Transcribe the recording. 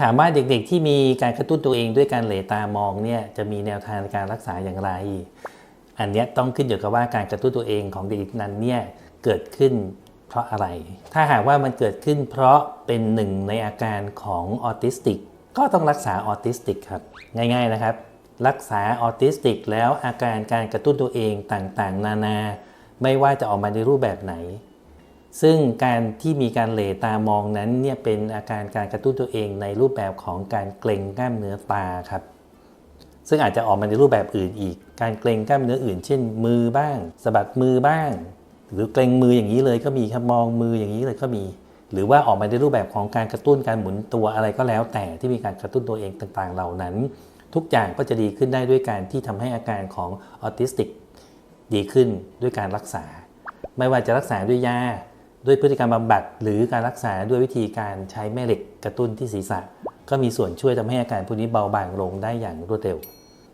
ถามว่าเด็กๆที่มีการกระตุ้นตัวเองด้วยการเหลตามองเนี่ยจะมีแนวทางในการรักษาอย่างไร อันนี้ต้องขึ้นอยู่กับว่าการกระตุ้นตัวเองของเด็กนั้นเนี่ยเกิดขึ้นเพราะอะไร ถ้าหากว่ามันเกิดขึ้นเพราะเป็นหนึ่งในอาการของออทิสติก ก็ต้องรักษาออทิสติกครับ ง่ายๆนะครับ รักษาออทิสติกแล้วอาการการกระตุ้นตัวเองต่างๆ นานา ไม่ว่าจะออกมาในรูปแบบไหน ซึ่งการที่มีการเหลตามองนั้นเนี่ยเป็นอาการการกระตุ้นตัวเองในรูปแบบของการเกร็งกล้ามเนื้อตาครับ ซึ่งอาจจะออกมาในรูปแบบอื่นอีก การเกร็งกล้ามเนื้ออื่น เช่น มือบ้างสะบัดมือบ้าง หรือเกร็งมืออย่างนี้เลยก็มีครับมองมืออย่างนี้เลยก็มี หรือว่าออกมาในรูปแบบของการกระตุ้นการหมุนตัวอะไรก็แล้ว แต่ที่มีการกระตุ้นตัวเองต่างๆ เหล่านั้น ทุกอย่างก็จะดีขึ้นได้ด้วยการที่ทำให้อาการของออทิสติกดีขึ้นด้วยการรักษา ไม่ว่าจะรักษาด้วยยา ด้วยพฤติกรรมบำบัดหรือการรักษาด้วยวิธีการใช้แม่เหล็กกระตุ้นที่ศีรษะ ก็มีส่วนช่วยทำให้อาการพวกนี้เบาบางลงได้อย่างรวดเร็ว